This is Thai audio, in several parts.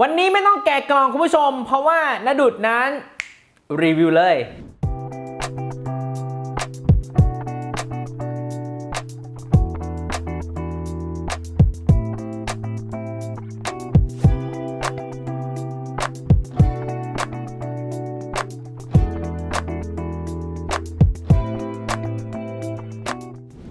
วันนี้ไม่ต้องแกะกล่องคุณผู้ชม เพราะว่าณดุดนั้น รีวิวเลย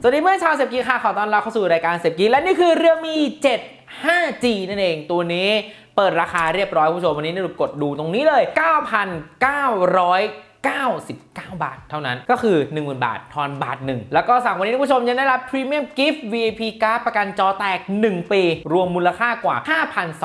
สวัสดีเพื่อนชาวเซฟกีค่ะ ขอต้อนรับเข้าสู่รายการเซฟกีและนี่คือเรื่องมี 7 5G นั่นเองตัวนี้เปิดราคาเรียบร้อยคุณผู้ชมวันนี้นี่กดดูตรงนี้เลย 9,900 99 บาทเท่านั้นก็คือ 10,000 บาททอนบาทหนึ่งแล้วก็สั่งวันนี้คุณผู้ชมยังได้รับพรีเมียมกิฟต์ VIP การ์ดประกันจอแตก 1 ปี รวมมูลค่ากว่า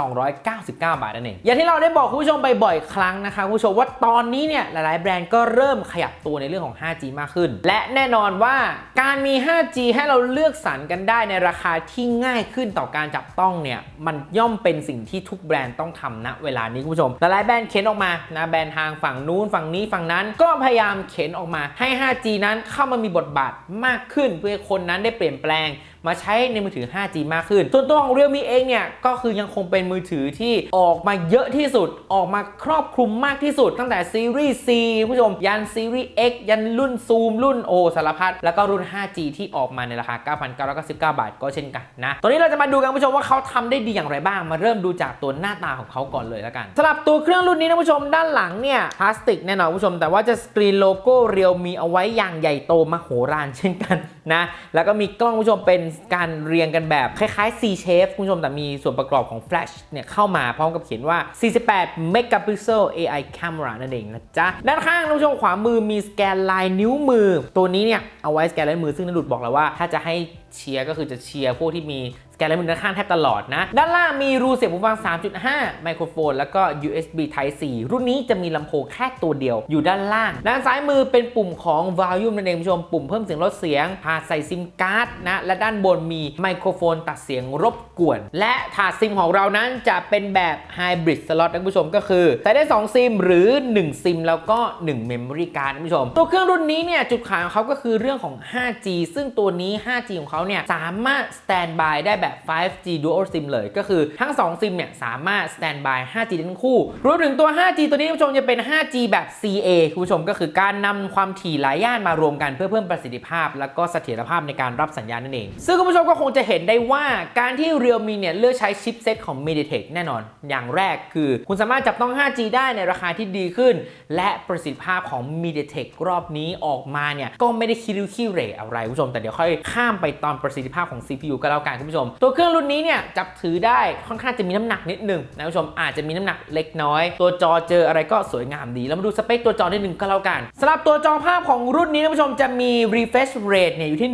5,299 บาทนั่นเองอย่างที่เราได้บอกคุณผู้ชมไปบ่อยครั้งนะคะคุณผู้ชมว่าตอนนี้เนี่ยหลาย ๆ แบรนด์ก็เริ่มขยับตัวในเรื่องของ 5G มากขึ้น และแน่นอนว่าการมี 5G ให้เราเลือกสรรกันได้ในราคาที่ง่ายขึ้นต่อการจับต้องเนี่ยมันย่อมเป็นสิ่งที่ทุกแบรนด์ต้องทำณเวลานี้คุณผู้ชมหลายๆแบรนด์เข็นออกมานะแบรนด์ทางฝั่งนู้นฝั่งนี้ฝั่งนั้นก็พยายามเข็นออกมาให้ 5G นั้นเข้ามามีบทบาทมากขึ้นเพื่อคนนั้นได้เปลี่ยนแปลงมาใช้ในมือถือ 5G มากขึ้น ส่วนตัวของ Realme เองเนี่ย ก็คือยังคงเป็นมือถือที่ออกมาเยอะที่สุด ออกมาครอบคลุมมากที่สุด ตั้งแต่ซีรีส์ C ผู้ชม ยันซีรีส์ X ยันรุ่นซูมรุ่นโอสารพัด แล้วก็รุ่น 5G ที่ออกมาในราคา 9,999 บาท ก็เช่นกันนะ ตอนนี้เราจะมาดูกันผู้ชมว่าเขาทำได้ดีอย่างไรบ้าง มาเริ่มดูจากตัวหน้าตาของเขาก่อนเลยแล้วกันสำหรับตัวเครื่องรุ่นนี้นะผู้ชมด้านหลังเนี่ยพลาสติกแน่นอนผู้ชม แต่ว่าจะสกรีนโลโก้เรียวมีเอาไว้อย่างใหญ่โตมโหฬารเช่นกัน นะแล้วก็มีกล้องคุณผู้ชมเป็นการเรียงกันแบบคล้ายๆ C shape คุณผู้ชมแต่มีส่วนประกอบของ flash เนี่ยเข้ามาพร้อมกับเขียนว่า 48 megapixel AI camera นั่นเองนะจ๊ะ ด้านข้างคุณผู้ชมขวามือมีสแกนลายนิ้วมือ ตัวนี้เนี่ยเอาไว้สแกนลายมือซึ่งนดุดบอกแล้วว่าถ้าจะให้ เชียร์ก็คือจะเชียร์พวกที่มีสแกนลายมือด้านข้างแทบตลอดนะ ด้านล่างมีรูเสียบหูฟัง 3.5 ไมโครโฟน แล้วก็ USB Type C รุ่นนี้จะมีลำโพงแค่ตัวเดียวอยู่ด้านล่าง ด้านซ้ายมือเป็นปุ่มของ Volume นั่นเองคุณผู้ชม ปุ่มเพิ่มเสียงลดเสียงถาดใส่ซิมการ์ดนะ และด้านบนมีไมโครโฟนตัดเสียงรบกวน และถาดซิมของเรานั้นจะเป็นแบบ Hybrid Slot นะคุณผู้ชมก็คือใส่ได้ 2 ซิม หรือ 1 ซิม แล้วก็1 Memory Card นะคุณผู้ชม ตัวเครื่องรุ่นนี้เนี่ยจุดขายของเขาก็คือเรื่องของ 5G ซึ่งตัวนี้ 5G ของเขาเนี่ยสามารถ Standby ได้แบบ 5G Dual SIM เลย ก็คือทั้ง 2 ซิมเนี่ยสามารถ Standby 5G ได้ทั้งคู่รวมถึงตัว 5G ตัวนี้คุณผู้ชมจะเป็น 5G แบบ CA คุณผู้ชมก็คือการนำความถี่หลายย่านมารวมกันเพื่อเพิ่มประสิทธิภาพ แล้วก็เสถียรภาพในการรับสัญญาณนั่นเอง ซึ่งคุณผู้ชมก็คงจะเห็นได้ว่าการที่ Realme เนี่ยเลือกใช้ชิปเซตของ MediaTek แน่นอน อย่างแรกคือ คุณสามารถจับต้อง 5G ได้ในราคาที่ดีขึ้น และประสิทธิภาพของ MediaTek รอบนี้ออกมาเนี่ยก็ไม่ได้คิริวคิเรอะไรคุณผู้ชมแต่เดี๋ยวค่อยข้ามไปตอนประสิทธิภาพของ CPU ก็แล้วกันคุณผู้ชม ตัวเครื่องรุ่นนี้เนี่ยจับถือได้ค่อนข้างจะมีน้ำหนักนิดนึงนะคุณผู้ชมอาจจะมีน้ำหนักเล็กน้อย ตัวจอเจออะไรก็สวยงามดี แล้วมาดูสเปคตัวจอนิดนึงก็แล้วกันสำหรับตัวจอภาพของรุ่นนี้นะคุณผู้ชมจะมี refresh rate เนี่ยอยู่ที่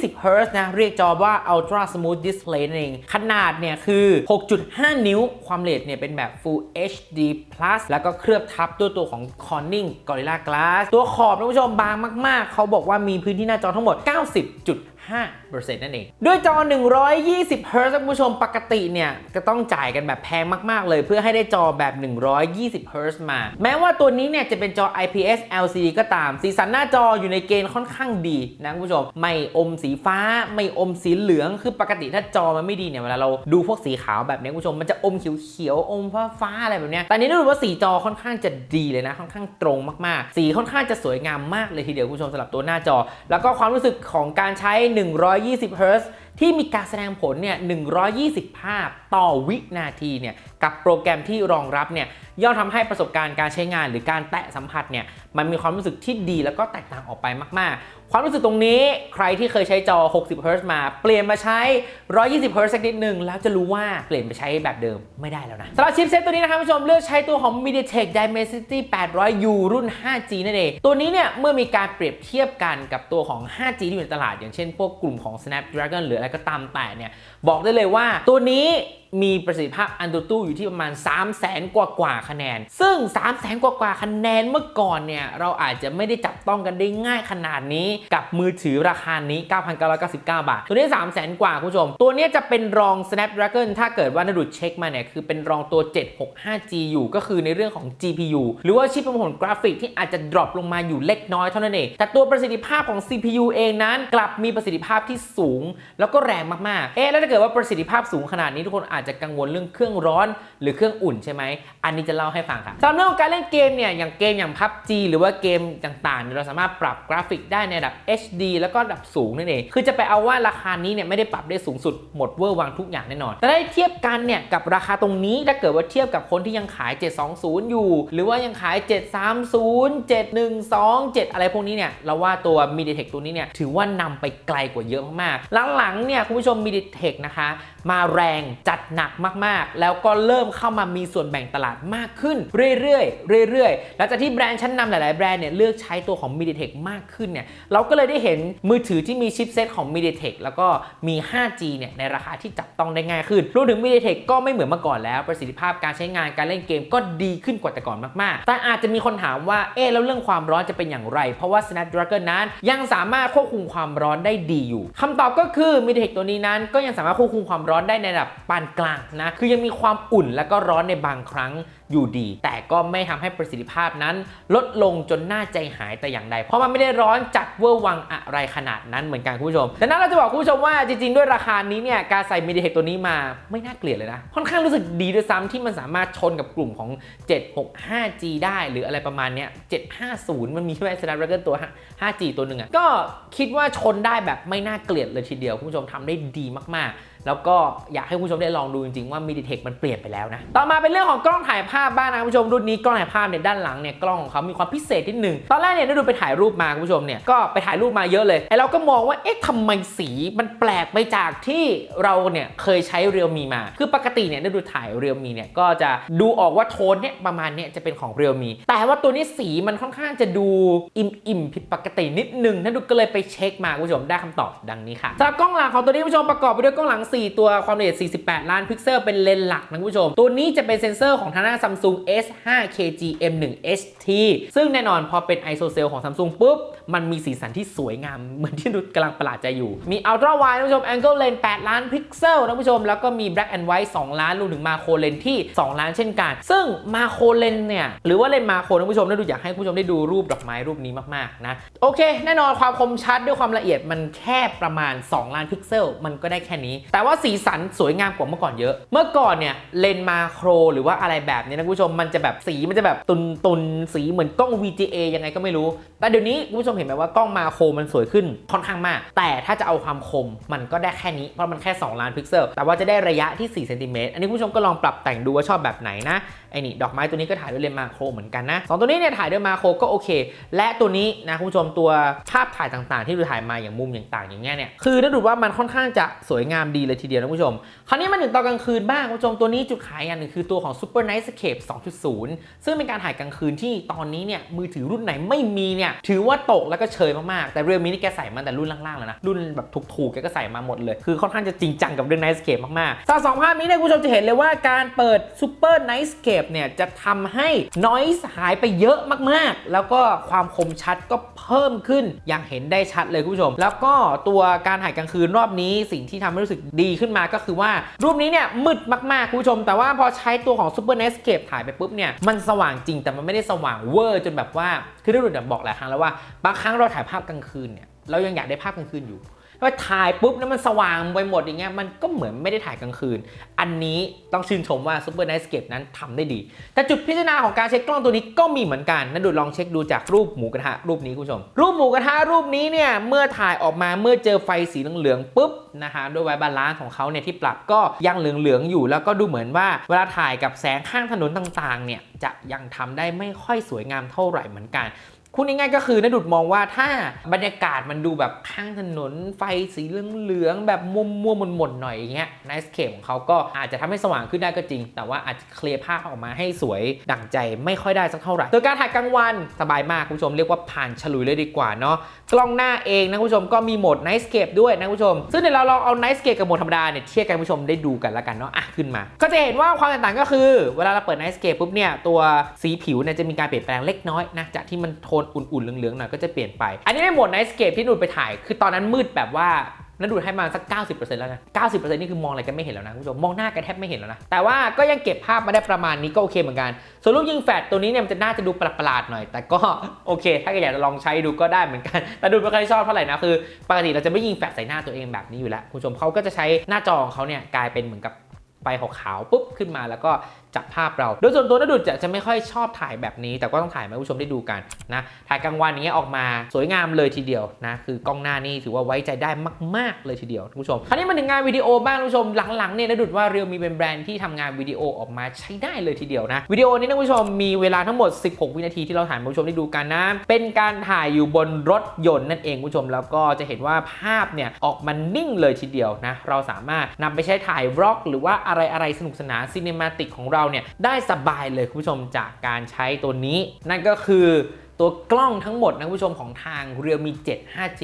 120 Hz นะเรียกจอว่า ultra smooth display นั่นเองขนาดเนี่ยคือ 6.5 นิ้วความเรทเนี่ยเป็นแบบ full HD plus แล้วก็เคลือบทับด้วยตัวของ Corning Gorilla Glass ตัวขอบนะคุณผู้ชมบางมาก ๆ เขาบอกว่ามีพื้นที่หน้าจอทั้งหมด 90.5 นั่นเอง ด้วยจอ 120 Hz คุณผู้ชมปกติเนี่ย จะต้องจ่ายกันแบบแพงมาก ๆ เลย เพื่อให้ได้จอแบบ 120 Hz มา แม้ว่าตัวนี้เนี่ย จะเป็นจอ IPS LCD ก็ตาม สีสันหน้าจออยู่ในเกณฑ์ค่อนข้างดีนะคุณผู้ชม ไม่อมสีฟ้า ไม่อมสีเหลือง คือปกติถ้าจอมันไม่ดีเนี่ย เวลาเราดูพวกสีขาวแบบนี้คุณผู้ชม มันจะอมเขียวๆ อมฟ้าฟ้าๆอะไรแบบเนี้ยแต่นี้รู้สึกว่าสีจอค่อนข้างจะดีเลยนะ ค่อนข้างตรงมาก ๆ สีค่อนข้างจะสวยงามมากเลยทีเดียวคุณผู้ชมสำหรับตัวหน้าจอ แล้วก็ความรู้สึกของการใช้120 Hz ที่มีการแสดงผลเนี่ย 120 ภาพต่อวินาทีเนี่ย กับโปรแกรมที่รองรับเนี่ยย่อมทำให้ประสบการณ์การใช้งานหรือการแตะสัมผัสเนี่ยมันมีความรู้สึกที่ดีแล้วก็แตกต่างออกไปมาก ๆ ความรู้สึกตรงนี้ใครที่เคยใช้จอ 60 Hz มา เปลี่ยนมาใช้ 120 Hz สักนิดหนึ่งแล้วจะรู้ว่าเปลี่ยนไปใช้แบบเดิมไม่ได้แล้วนะสำหรับชิปเซตตัวนี้นะครับผู้ชมเลือกใช้ตัวของ MediaTek Dimensity 800U รุ่น 5G นั่นเอง ตัวนี้เนี่ยเมื่อมีการเปรียบเทียบกันกับตัวของ 5G ที่อยู่ในตลาด อย่างเช่น พวกกลุ่มของ Snapdragon หรืออะไรก็ตามแต่เนี่ยบอกได้เลยว่าตัวนี้ มีประสิทธิภาพอันตูตู้อยู่ที่ประมาณ 3 0 0แสนกว่ากว่าคะแนน ซึ่ง 3 0 0แสนกว่ากว่าคะแนนเมื่อก่อนเนี่ย เราอาจจะไม่ได้จับต้องกันได้ง่ายขนาดนี้ กับมือถือราคานี้ 9,999 บาท ตัวนี้ 3 0 0แสนกว่าคุณผู้ชม ตัวนี้จะเป็นรอง Snapdragon ถ้าเกิดว่านดุดเช็คมาเนี่ย คือเป็นรองตัว 765G อยู่ ก็คือในเรื่องของ GPU หรือว่าชิปประมวลผลกราฟิกที่อาจจะดรอปลงมาอยู่เล็กน้อยเท่านั้นเอง แต่ตัวประสิทธิภาพของ CPU เองนั้น กลับมีประสิทธิภาพที่สูง แล้วก็แรงมากๆ เอ๊ะแล้วถ้าเกิดว่าประสิทธิภาพสูงขนาดนี้ทุกคนอาจอาจจะกังวลเรื่องเครื่องร้อน หรือเครื่องอุ่นใช่ไหม อันนี้จะเล่าให้ฟังค่ะสำหรับเรื่องของการเล่นเกมเนี่ยอย่างเกมอย่าง PUBG หรือว่าเกมต่างๆเนี่ยเราสามารถปรับกราฟิกได้ในระดับ HD แล้วก็ระดับสูงนั่นเอง คือจะไปเอาว่าราคานี้เนี่ยไม่ได้ปรับได้สูงสุดหมดเวอร์วังทุกอย่างแน่นอน แต่ได้เทียบกันเนี่ยกับราคาตรงนี้ถ้าเกิดว่าเทียบกับคนที่ยังขาย 720 อยู่ หรือว่ายังขาย 730 712 7 อะไรพวกนี้เนี่ยเราว่าตัว MediaTek ตัวนี้เนี่ยถือว่านำไปไกลกว่าเยอะมากๆหลังๆเนี่ยคุณผู้ชม MediaTek นะคะ มาแรงจัดหนักมากๆ แล้วก็เริ่มเข้ามามีส่วนแบ่งตลาดมากขึ้น เรื่อยๆเรื่อยๆหลังจากที่แบรนด์ชั้นนำหลายๆแบรนด์เนี่ยเลือกใช้ตัวของ MediaTek มากขึ้นเนี่ยเราก็เลยได้เห็นมือถือที่มีชิปเซตของ MediaTek แล้วก็มี 5G เนี่ยในราคาที่จับต้องได้ง่ายขึ้นรวมถึง MediaTek ก็ไม่เหมือนเมื่อก่อนแล้ว ประสิทธิภาพการใช้งานการเล่นเกมก็ดีขึ้นกว่าแต่ก่อนมากๆ แต่อาจจะมีคนถามว่าเอ๊ะแล้วเรื่องความร้อนจะเป็นอย่างไร เพราะว่า Snapdragon นั้นยังสามารถควบคุมความร้อนได้ดีอยู่คำตอบก็คือ MediaTek ตัวนี้นั้นก็ยังสามารถควบคุมความร้อนได้ในระดับปานกลางนะ คือยังมีความอุ่นและก็ร้อนในบางครั้งอยู่ดี แต่ก็ไม่ทำให้ประสิทธิภาพนั้น ลดลงจนน่าใจหายแต่อย่างใด เพราะมันไม่ได้ร้อนจัดเวอร์วังอะไรขนาดนั้นเหมือนกันคุณผู้ชมดังนั้นเราจะบอกคุณผู้ชมว่าจริงๆ ด้วยราคานี้เนี่ยการใส่ MediaTek ตัวนี้มาไม่น่าเกลียดเลยนะ ค่อนข้างรู้สึกดีด้วยซ้ำที่มันสามารถชนกับกลุ่มของ 765G ได้หรืออะไรประมาณเนี้ย750 มันมีใช่ไหม Snapdragon ตัว 5G ตัวหนึ่งอะก็คิดว่าชนได้แบบไม่น่าเกลียดเลยทีเดียวคุณผู้ชมทำได้ดีมากๆ แล้วก็อยากให้คุณผู้ชมได้ลองดูจริงๆว่า MediaTek มันเปลี่ยนไปแล้วนะ ต่อมาเป็นเรื่องของกล้องถ่ายภาพบ้างนะคุณผู้ชมรุ่นนี้กล้องถ่ายภาพเนี่ยด้านหลังเนี่ยกล้องของเขามีความพิเศษนิดหนึ่งตอนแรกเนี่ยได้ดูไปถ่ายรูปมาคุณผู้ชมเนี่ยก็ไปถ่ายรูปมาเยอะเลยไอเราก็มองว่าเอ๊ะทำไมสีมันแปลกไปจากที่เราเนี่ยเคยใช้เรียวมีมา คือปกติเนี่ยได้ดูถ่ายเรียวมีเนี่ยก็จะดูออกว่าโทนเนี่ยประมาณเนี่ยจะเป็นของเรียวมีแต่ว่าตัวนี้สีมันค่อนข้างจะดูอิ่มอิ่มๆผิดปกตินิดนึงนั่นดูก็เลยไปเช็คมาคุณผู้ชมได้คำตอบดังนี้ค่ะสำหรับกล้องหลังของตัวนี้คุณผู้ชมประกอบไปด้วยกล้องหลัง4 ตัวความละเอียด 48 ล้านพิกเซลเป็นเลนส์หลักนะคุณผู้ชม ตัวนี้จะเป็นเซ็นเซอร์ของทางด้าน Samsung S5KG M1 HT ซึ่งแน่นอนพอเป็น ISO cell ของ Samsung ปุ๊บ มันมีสีสันที่สวยงาม เหมือนที่นุชกำลังประหลาดใจอยู่ มี Ultra Wide นะคุณผู้ชม Angle Lens 8 ล้านพิกเซลนะคุณผู้ชม แล้วก็มี Black and White 2 ล้านรวมถึง Macro Lens ที่ 2 ล้านเช่นกัน ซึ่ง Macro Lens เนี่ยหรือว่าเลนส์ Macro นะคุณผู้ชมน่าดูอยากให้คุณผู้ชมได้ดูรูปดอกไม้รูปนี้มากๆนะโอเค แน่นอนความคมชัดด้วยความละเอียดมันแค่ประมาณ 2 ล้านพิกเซลมันก็ได้แค่นี้แต่ว่าสีสันสวยงามกว่าเมื่อก่อนเยอะ เมื่อก่อนเนี่ยเลนมาโครหรือว่าอะไรแบบนี้นะคุณผู้ชมมันจะแบบสีมันจะแบบตุนตุนสีเหมือนกล้อง VGA ยังไงก็ไม่รู้ แต่เดี๋ยวนี้คุณผู้ชมเห็นไหมว่ากล้องมาโครมันสวยขึ้นค่อนข้างมาก แต่ถ้าจะเอาความคมมันก็ได้แค่นี้เพราะมันแค่ 2 ล้านพิกเซล แต่ว่าจะได้ระยะที่4เซนติเมตรอันนี้คุณผู้ชมก็ลองปรับแต่งดูว่าชอบแบบไหนนะไอ้นี่ดอกไม้ตัวนี้ก็ถ่ายด้วยเลนมาโครเหมือนกันนะสองตัวนี้เนี่ยถ่ายด้วยมาโครก็โอเค และตัวนี้นะคุณผู้ชมตัวภาพถ่ายต่างๆ ที่เราถ่ายมาอย่างมุมอย่างต่างอย่างเงี้ยเนี่ยคือถ้าดูว่ามันค่อนข้างจะสวยงามดีเลยทีเดียวนะคุณผู้ชม คราวนี้มาถึงตอนกลางคืนบ้างคุณผู้ชมตัวนี้จุดขายอย่างหนึ่งคือตัวของ Super Night Scape 2.0 ซึ่งเป็นการถ่ายกลางคืนที่ตอนนี้เนี่ยมือถือรุ่นไหนไม่มีเนี่ยถือว่าตกแล้วก็เชยมากๆแต่เรียลมีนี่แกใส่มาแต่รุ่นล่างๆแล้วนะรุ่นแบบถูกๆแกก็ใส่มาหมดเลยคือค่อนข้างจะจริงจังกับเรื่อง Night Scape มากๆสำหรับสองภาพนี้เนี่ยคุณผู้ชมจะเห็นเลยว่าการเปิด Super Night Scape เนี่ยจะทำให้ noise หายไปเยอะมากๆ แล้วก็ความคมชัดก็เพิ่มขึ้นอย่างเห็นได้ชัดเลยคุณผู้ชม แล้วก็ตัวการถ่ายกลางคืนรอบนี้สิ่งที่ทำให้รู้สึกดขึ้นมาก็คือว่า รูปนี้เนี่ยมืดมากๆคุณผู้ชม แต่ว่าพอใช้ตัวของ Super n e t Scape ถ่ายไปปุ๊บเนี่ยมันสว่างจริงแต่มันไม่ได้สว่างเวอร์จนแบบว่าคือได้ดูแบบบอกหลายครั้งแล้วว่าบางครั้งเราถ่ายภาพกลางคืนเนี่ยเรายังอยากได้ภาพกลางคืนอยู่ ว่าถ่ายปุ๊บแล้วมันสว่างไปหมดอย่างเงี้ยมันก็เหมือนไม่ได้ถ่ายกลางคืน อันนี้ต้องชื่นชมว่า Super Night Scape นั้นทำได้ดี แต่จุดพิจารณาของการเช็คกล้องตัวนี้ก็มีเหมือนกันนะดูลองเช็คดูจากรูปหมูกระทะรูปนี้คุณผู้ชม รูปหมูกระทะรูปนี้เนี่ยเมื่อถ่ายออกมาเมื่อเจอไฟสีเหลืองๆปุ๊บนะคะด้วยไวบาลานซ์ของเขาเนี่ยที่ปรับก็ยังเหลืองๆอยู่ แล้วก็ดูเหมือนว่าเวลาถ่ายกับแสงข้างถนนต่างๆเนี่ยจะยังทำได้ไม่ค่อยสวยงามเท่าไหร่เหมือนกัน คุณง่ายๆก็คือนะดุดมองว่าถ้าบรรยากาศมันดูแบบข้างถนนไฟสีเหลืองๆแบบมัวมัวๆหม่นๆหน่อยอย่างเงี้ยไนส์เคของเขาก็อาจจะทำให้สว่างขึ้นได้ก็จริง แต่ว่าอาจจะเคลียร์ภาพออกมาให้สวยดั่งใจไม่ค่อยได้สักเท่าไหร่โดยการถ่ายกลางวันสบายมากคุณผู้ชมเรียกว่าผ่านฉลุยเลยดีกว่าเนาะกล้องหน้าเองนะคุณผู้ชมก็มีโหมด Night Scape ด้วยนะคุณผู้ชม ซึ่งเดี๋ยวเราลองเอา Night Scape กับโหมดธรรมดาเนี่ยเทียบกันคุณผู้ชมได้ดูกันแล้วกันเนาะอะขึ้นมา ก็จะเห็นว่าความแตกต่างก็คือ เวลาเราเปิด Night Scape ปุ๊บเนี่ยตัวสีผิวเนี่ยจะมีการเปลี่ยนแปลงเล็กน้อยนะจากที่มันโทนอุ่นๆเหลืองๆหน่อยก็จะเปลี่ยนไป อันนี้ในโหมด Night Scape ที่นูนไปถ่าย คือตอนนั้นมืดแบบว่านั่นดูดให้มาสัก 90%แล้วนะ 90%นี่คือมองอะไรกันไม่เห็นแล้วนะคุณผู้ชม มองหน้ากันแทบไม่เห็นแล้วนะ แต่ว่าก็ยังเก็บภาพมาได้ประมาณนี้ก็โอเคเหมือนกัน ส่วนรูปยิงแฟลชตัวนี้เนี่ยมันจะน่าจะดูประหลาดหน่อย แต่ก็โอเค ถ้าอยากจะลองใช้ดูก็ได้เหมือนกัน แต่ดูไม่ค่อยชอบเท่าไหร่นะ คือปกติเราจะไม่ยิงแฟลชใส่หน้าตัวเองแบบนี้อยู่แล้วคุณผู้ชมเขาก็จะใช้หน้าจอของเขาเนี่ยกลายเป็นเหมือนกับไฟขาวๆปุ๊บขึ้นมาแล้วก็ จับภาพเรา โดยส่วนตัวนดุดจะจะไม่ค่อยชอบถ่ายแบบนี้ แต่ก็ต้องถ่ายมาให้ผู้ชมได้ดูกันนะถ่ายกลางวันอย่างเงี้ออกมาสวยงามเลยทีเดียวนะคือกล้องหน้านี่ถือว่าไว้ใจได้มาก ๆ เลยทีเดียวท่านผู้ชมคราวนี้มาถึงงานวิดีโอบ้างท่านผู้ชมหลังๆเนี่ยนดุดว่าเรียวมีเป็นแบรนด์ที่ทำงานวิดีโอออกมาใช้ได้เลยทีเดียวนะวิดีโอนี้ท่านผู้ชมมีเวลาทั้งหมด 16 วินาทีที่เราถ่ายผู้ชมได้ดูกันนะเป็นการถ่ายอยู่บนรถยนต์นั่นเองผู้ชมแล้วก็จะเห็นว่าภาพเนี่ยออกมานิ่งเลยทีเดียวนะเราสามารถนำไปใช้ถ่ายบล็อก หรือว่าอะไรอะไรสนุกสนานซีเนมาติกของเราเนี่ยได้สบายเลยคุณผู้ชมจากการใช้ตัวนี้ นั่นก็คือตัวกล้องทั้งหมดนะคุณผู้ชมของทาง Realme 7 5G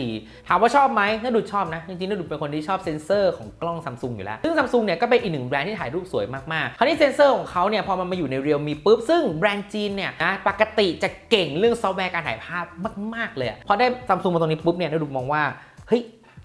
ถามว่าชอบไหมน่าดูชอบนะ จริงๆน่าดูเป็นคนที่ชอบเซ็นเซอร์ของกล้องซัมซุงอยู่แล้ว ซึ่งซัมซุงเนี่ยก็เป็นอีกหนึ่งแบรนด์ที่ถ่ายรูปสวยมากๆ คราวนี้เซ็นเซอร์ของเขาเนี่ยพอมันมาอยู่ใน Realme ปุ๊บ ซึ่งแบรนด์จีนเนี่ยนะปกติจะเก่งเรื่องซอฟต์แวร์การถ่ายภาพมาก ๆ เลยพอได้ซัมซุงมาตรงนี้ปุ๊บเนี่ยน่าดูมองว่าเฮ้ย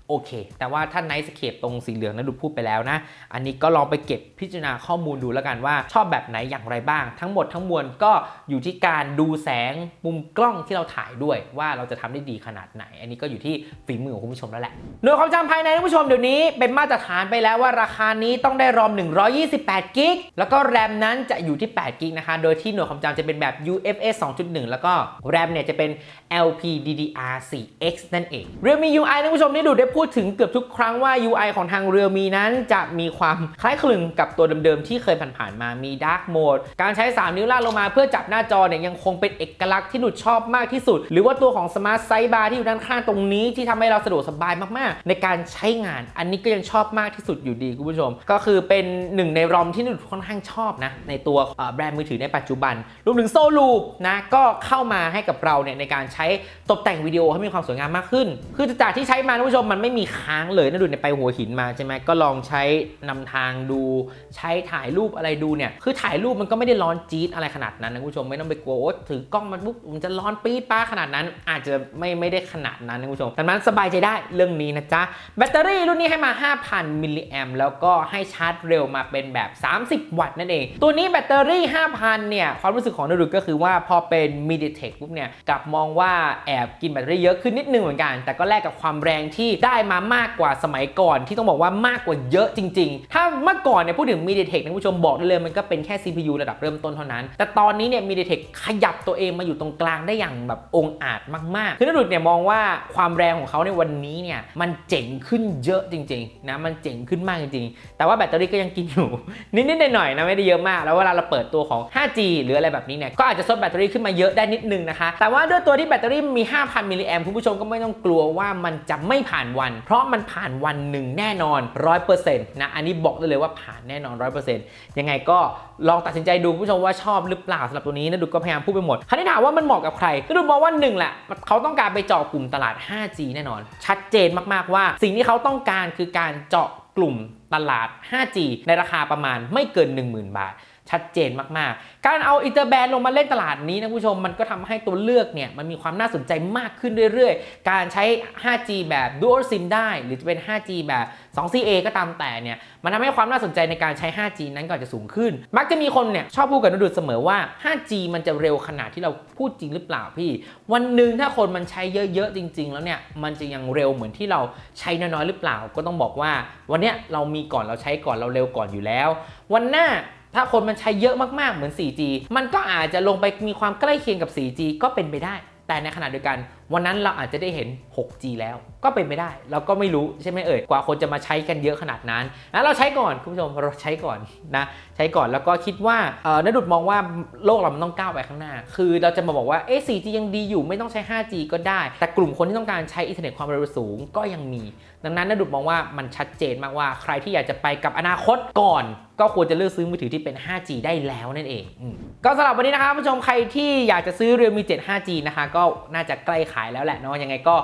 โอเค แต่ว่าถ้า Night Scape ตรงสีเหลืองนั้นดูพูดไปแล้วนะ อันนี้ก็ลองไปเก็บพิจารณาข้อมูลดูแล้วกันว่า ชอบแบบไหนอย่างไรบ้าง ทั้งหมดทั้งมวลก็อยู่ที่การดูแสงมุมกล้องที่เราถ่ายด้วย ว่าเราจะทำได้ดีขนาดไหน อันนี้ก็อยู่ที่ฝีมือของคุณผู้ชมแล้วแหละหน่วยความจำภายในท่านผู้ชมเดี๋ยวนี้เป็นมาตรฐานไปแล้วว่าราคานี้ต้องได้รอม 128กิกแล้วก็แรมนั้นจะอยู่ที่8กิกนะคะ โดยที่หน่วยความจำจะเป็นแบบ UFS 2.1 แล้วก็แรมเนี่ยจะเป็น LPDDR4X นั่นเอง Realme UI ท่านผู้ชมนี่ดูได้พูดถึงเกือบทุกครั้งว่า UI ของทาง Realme นั้นจะมีความคล้ายคลึงกับตัวเดิมๆที่เคยผ่านๆมามี Dark Mode การใช้ 3 นิ้วลากลงมาเพื่อจับหน้าจอเนี่ยยังคงเป็นเอกลักษณ์ที่หนุดชอบมากที่สุด หรือว่าตัวของ Smart Sidebar ที่อยู่ด้านข้างตรงนี้ที่ทำให้เราสะดวกสบายมากๆ ในการใช้งานอันนี้ก็ยังชอบมากที่สุดอยู่ดีคุณผู้ชม ก็คือเป็นหนึ่งในรอมที่หนุดค่อนข้างชอบนะในตัวแบรนด์มือถือในปัจจุบัน รวมถึงโซลูปนะก็เข้ามาให้กับเราเนี่ยในการใช้ตกแต่งวิดีโอให้มีความสวยงามมากขึ้น คือจากที่ใช้มาท่านผู้ชมมันไม่มีค้างเลยนะดูเนี่ยไปหัวหินมาใช่ไหมก็ลองใช้นำทางดู ใช้ถ่ายรูปอะไรดูเนี่ยคือถ่ายรูปมันก็ไม่ได้ร้อนจี๊ดอะไรขนาดนั้นนะคุณผู้ชมไม่ต้องไปกลัวว่าถือกล้องมันปุ๊บมันจะร้อนปี๊ดป้าขนาดนั้น อาจจะไม่ไม่ได้ขนาดนั้นนะคุณผู้ชมดังนั้นสบายใจได้เรื่องนี้นะจ๊ะแบตเตอรี่รุ่นนี้ให้มา 5,000 มิลลิแอมแล้วก็ให้ชาร์จเร็วมาเป็นแบบ 30 วัตต์นั่นเอง ตัวนี้แบตเตอรี่ 5,000 เนี่ย ความรู้สึกของนรุก็คือว่าพอเป็น MediaTek ปุ๊บเนี่ยกลับมองว่าแอบกินแบตเตอรี่เยอะขึ้นนิดนึงเหมือนกัน แต่ก็แลกกับความแรงที่ได้มามากกว่าสมัยก่อน ที่ต้องบอกว่ามากกว่าเยอะจริง ๆ ถ้าเมื่อก่อนเนี่ยพูดถึง MediaTek นะคุณผู้ชมบอกได้เลยมันก็เป็นแค่ CPU ระดับเริ่มต้นเท่านั้น แต่ตอนนี้เนี่ย MediaTek ขยับตัวเองมาอยู่ตรงกลางได้อย่างแบบองอาจมากๆ คือนรุเนี่ยมองว่าความแรงของเขาในวันนี้เนี่ยมันเจ๋งขึ้นเยอะจริงๆนะมันเจ๋งขึ้นมากจริงๆ แต่ว่าแบตเตอรี่ก็ยังกินอยู่ นิดๆหน่อยๆนะไม่ได้เยอะมาก แล้วเวลาเราเปิดตัวของ 5G หรืออะไรแบบนี้เนี่ยก็อาจจะซดแบตเตอรี่ขึ้นมาเยอะได้นิดนึงนะคะแต่ว่าด้วยตัวที่แบตเตอรี่มี 5,000มิลลิแอมคุณผู้ชมก็ไม่ต้องกลัวว่ามันจะไม่ผ่านวน เพราะมันผ่านวันหนึ่งแน่นอน 100%นะ อันนี้บอกได้เลยว่าผ่านแน่นอน 100%ยังไงก็ลองตัดสินใจดูผู้ชมว่าชอบหรือเปล่าสำหรับตัวนี้นะดูก็พยายามพูดไปหมดคราวนี้ถามว่ามันเหมาะกับใคร ก็ดูมองว่าหนึ่งแหละเขาต้องการไปเจาะกลุ่มตลาด 5G แน่นอน ชัดเจนมากๆว่า สิ่งที่เขาต้องการคือการเจาะกลุ่มตลาด 5G ในราคาประมาณไม่เกิน 10,000 บาท ชัดเจนมากๆ การเอาอินเตอร์แบนด์ลงมาเล่นตลาดนี้นะผู้ชมมันก็ทำให้ตัวเลือกเนี่ยมันมีความน่าสนใจมากขึ้นเรื่อยๆ การใช้ 5G แบบ Dual SIM ได้ หรือจะเป็น 5G แบบ 2CA ก็ตามแต่เนี่ยมันทำให้ความน่าสนใจในการใช้ 5G นั้นก็อาจะสูงขึ้น มักจะมีคนเนี่ยชอบพูดกับนดุดเสมอว่า 5G มันจะเร็วขนาดที่เราพูดจริงหรือเปล่าพี่ วันหนึ่งถ้าคนมันใช้เยอะๆจริง ๆ แล้วเนี่ยมันจะยังเร็วเหมือนที่เราใช้น้อยๆหรือเปล่า ก็ต้องบอกว่า วันเนี้ยเรามีก่อนเราใช้ก่อนเราเร็วก่อนอยู่แล้ว วันหน้า ถ้าคนมันใช้เยอะมากๆเหมือน 4G มันก็อาจจะลงไปมีความใกล้เคียงกับ 4G ก็เป็นไปได้ แต่ในขณะเดียวกัน วันนั้นเราอาจจะได้เห็น 6G แล้วก็เป็นไปได้ เราก็ไม่รู้ใช่ไหมเอ่ยกว่าคนจะมาใช้กันเยอะขนาดนั้นนะเราใช้ก่อนคุณผู้ชมเราใช้ก่อนนะใช้ก่อนแล้วก็คิดว่าเออนดุดมองว่าโลกเรามันต้องก้าวไปข้างหน้า คือเราจะมาบอกว่าเอ๊ะ 4G ยังดีอยู่ไม่ต้องใช้ 5G ก็ได้ แต่กลุ่มคนที่ต้องการใช้อินเทอร์เน็ตความเร็วสูงก็ยังมี ดังนั้นนดุดมองว่ามันชัดเจนมากว่าใครที่อยากจะไปกับอนาคตก่อน ก็ควรจะเลือกซื้อมือถือที่เป็น 5G ได้แล้วนั่นเองอก็สำหรับวันนี้นะครับผู้ชมใครที่อยากจะซื้อ Realme 7 5G นะคะ ก็น่าจะใกล้ขายแล้วแหละเนาะยังไงก็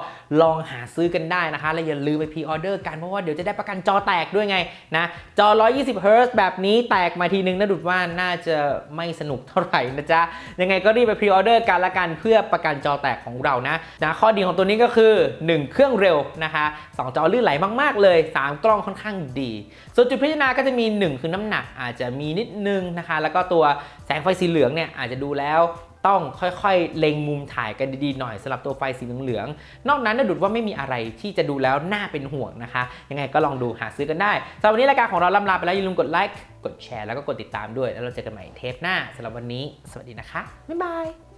ลองหาซื้อกันได้นะคะ และอย่าลืมไปพรีออเดอร์กันเพราะว่าเดี๋ยวจะได้ประกันจอแตกด้วยไงนะจอ 120 Hz แบบนี้แตกมาทีนึงนะดุดว่าน่าจะไม่สนุกเท่าไหร่นะจ๊ะยังไงก็รีบไปพรีออเดอร์กันละกันเพื่อประกันจอแตกของเรานะนะข้อดีของตัวนี้ก็คือ 1 เครื่องเร็วนะคะสองจอลื่นไหลมาก ๆ เลย 3 กล้องค่อนข้างดี ส่วนจุดพิจารณาก็จะมี 1 คือน้ำหนักอาจจะมีนิดนึงนะคะ แล้วก็ตัวแสงไฟสีเหลืองเนี่ยอาจจะดูแล้วต้องค่อยๆ เล็งมุมถ่ายกันดีๆหน่อยสำหรับตัวไฟสีเหลืองๆ นอกนั้นนะดุดว่าไม่มีอะไรที่จะดูแล้วน่าเป็นห่วงนะคะ ยังไงก็ลองดูหาซื้อกันได้สำหรับวันนี้รายการของเราล่ำลาไปแล้วอย่าลืมกดไลค์ กดแชร์แล้วก็กดติดตามด้วย แล้วเราเจอกันใหม่เทปหน้าสำหรับวันนี้ สวัสดีนะคะ บ๊ายบาย